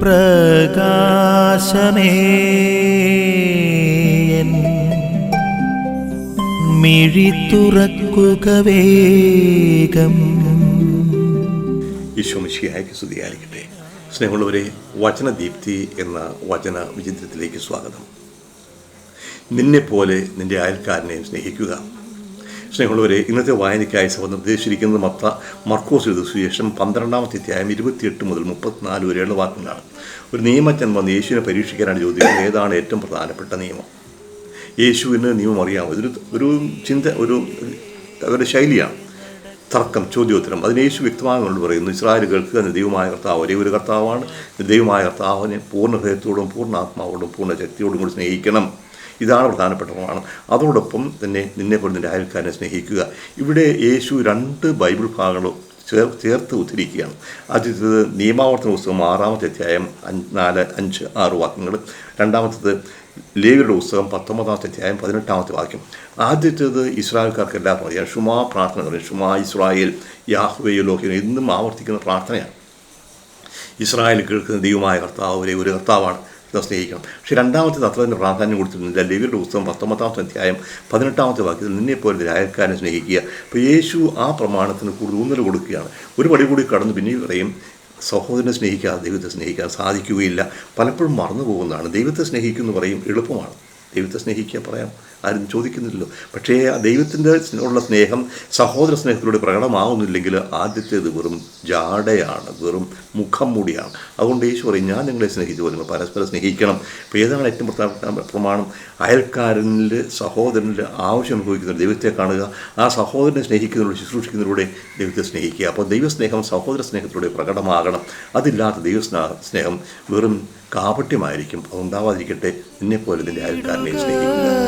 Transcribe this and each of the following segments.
പ്രകാശമേ. മിഴി തുറക്കുക വേഗം. ഈശോമിശിയായ്ക്ക് സ്തുതിയായിരിക്കട്ടെ. സ്നേഹമുള്ളവരെ വചനദീപ്തി എന്ന വചന വിചിത്രത്തിലേക്ക് സ്വാഗതം. നിന്നെപ്പോലെ നിന്റെ അയൽക്കാരനെയും സ്നേഹിക്കുക. സ്നേഹമുള്ളവരെ ഇന്നത്തെ വായനയ്ക്കായി സഭ നിർദ്ദേശിച്ചിരിക്കുന്നത് മത്ത മർക്കോസ് എഴുതു സുശേഷം പന്ത്രണ്ടാമത്തെ അധ്യായം ഇരുപത്തിയെട്ട് മുതൽ മുപ്പത്തിനാല് വരെയുള്ള വാക്കുകളാണ് ഒരു നിയമജ്ഞൻ വന്ന് യേശുവിനെ പരീക്ഷിക്കാനാണ് ചോദിക്കുന്നത് ഏതാണ് ഏറ്റവും പ്രധാനപ്പെട്ട നിയമം? യേശുവിന് നിയമം അറിയാമോ? ഇതൊരു ഒരു ചിന്ത ഒരു അവരുടെ ശൈലിയാണ്. തർക്കം ചോദ്യോത്തരം. അതിന് യേശു വ്യക്തമാകുന്നുണ്ട് പറയുന്നു ഇസ്രായേലുകൾക്ക് ദൈവമായ കർത്താവ് ഒരേ ഒരു കർത്താവാണ്. ദൈവമായ കർത്താവിനെ പൂർണ ഹൃദയത്തോടും പൂർണ ആത്മാവോടും പൂർണ ശക്തിയോടും കൂടി സ്നേഹിക്കണം. ഇതാണ് പ്രധാനപ്പെട്ട പ്രമാണം. അതോടൊപ്പം തന്നെ നിന്നെ പോലെ നിന്റെ അയൽക്കാരനെ സ്നേഹിക്കുക. ഇവിടെ യേശു രണ്ട് ബൈബിൾ ഭാഗങ്ങളും ചേർ ചേർത്ത് ഉദ്ധരിക്കുകയാണ്. ആദ്യത്തേത് നിയമാവർത്തന പുസ്തകം ആറാമത്തെ അധ്യായം നാല് അഞ്ച് ആറ് വാക്യങ്ങൾ. രണ്ടാമത്തേത് ലേവിയുടെ പുസ്തകം പത്തൊമ്പതാമത്തെ അധ്യായം പതിനെട്ടാമത്തെ വാക്യം. ആദ്യത്തേത് ഇസ്രായേൽക്കാർക്ക് എല്ലാവർക്കും അറിയാം. ഷുമാ പ്രാർത്ഥന പറയും. ഷുമാ ഇസ്രായേൽ യാഹ്വേ ലോഹിന് എന്നും ആവർത്തിക്കുന്ന പ്രാർത്ഥനയാണ്. ഇസ്രായേൽ കേൾക്കുന്ന ദൈവമായ കർത്താവ് ഒരു കർത്താവാണ്. എന്ന് സ്നേഹിക്കണം. പക്ഷേ രണ്ടാമത്തെ തത്വത്തിന് പ്രാധാന്യം കൊടുത്തിട്ടുണ്ട് ലേവിയുടെ പുസ്തകം പത്തൊമ്പതാമത്തെ അധ്യായം പതിനെട്ടാമത്തെ വാക്യത്തിൽ നിന്നെപ്പോലെ ഒരു അയൽക്കാരനെ സ്നേഹിക്കുക. അപ്പോൾ യേശു ആ പ്രമാണത്തിന് കൂടുതൽ ഊന്നൽ കൊടുക്കുകയാണ്. ഒരു പടി കൂടി കടന്ന് പിന്നെ പറയും സഹോദരനെ സ്നേഹിക്കാതെ ദൈവത്തെ സ്നേഹിക്കാൻ സാധിക്കുകയില്ല. പലപ്പോഴും മറന്നു പോകുന്നതാണ് ദൈവത്തെ സ്നേഹിക്കുമെന്ന് പറയും എളുപ്പമാണ്. ദൈവത്തെ സ്നേഹിക്കുക പറയാം. ആരും ചോദിക്കുന്നില്ലല്ലോ. പക്ഷേ ആ ദൈവത്തിന്റെ ഉള്ള സ്നേഹം സഹോദര സ്നേഹത്തിലൂടെ പ്രകടമാവുന്നില്ലെങ്കിൽ ആദ്യത്തേത് വെറും ജാടയാണ് വെറും മുഖം മൂടിയാണ് അതുകൊണ്ട് യേശു പറയും ഞാൻ നിങ്ങളെ സ്നേഹിച്ചു പോലെ പരസ്പരം സ്നേഹിക്കണം. അപ്പോൾ ഏതാണ് ഏറ്റവും പ്രമാണം? അയൽക്കാരനിൽ സഹോദരനിൽ ആവശ്യം അനുഭവിക്കുന്ന ദൈവത്തെ കാണുക ആ സഹോദരനെ സ്നേഹിക്കുന്നതിലൂടെ ശുശ്രൂഷിക്കുന്നതിലൂടെ ദൈവത്തെ സ്നേഹിക്കുക. അപ്പോൾ ദൈവസ്നേഹം സഹോദര സ്നേഹത്തിലൂടെ പ്രകടമാകണം. അതില്ലാത്ത ദൈവസ്നേഹ സ്നേഹം വെറും കാപട്യമായിരിക്കും. അതുണ്ടാവാതിരിക്കട്ടെ നിന്നെപ്പോലെ നിന്റെ അയൽക്കാരനെ സ്നേഹിക്കുക.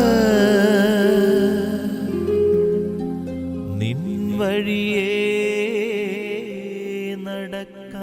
വഴിയേ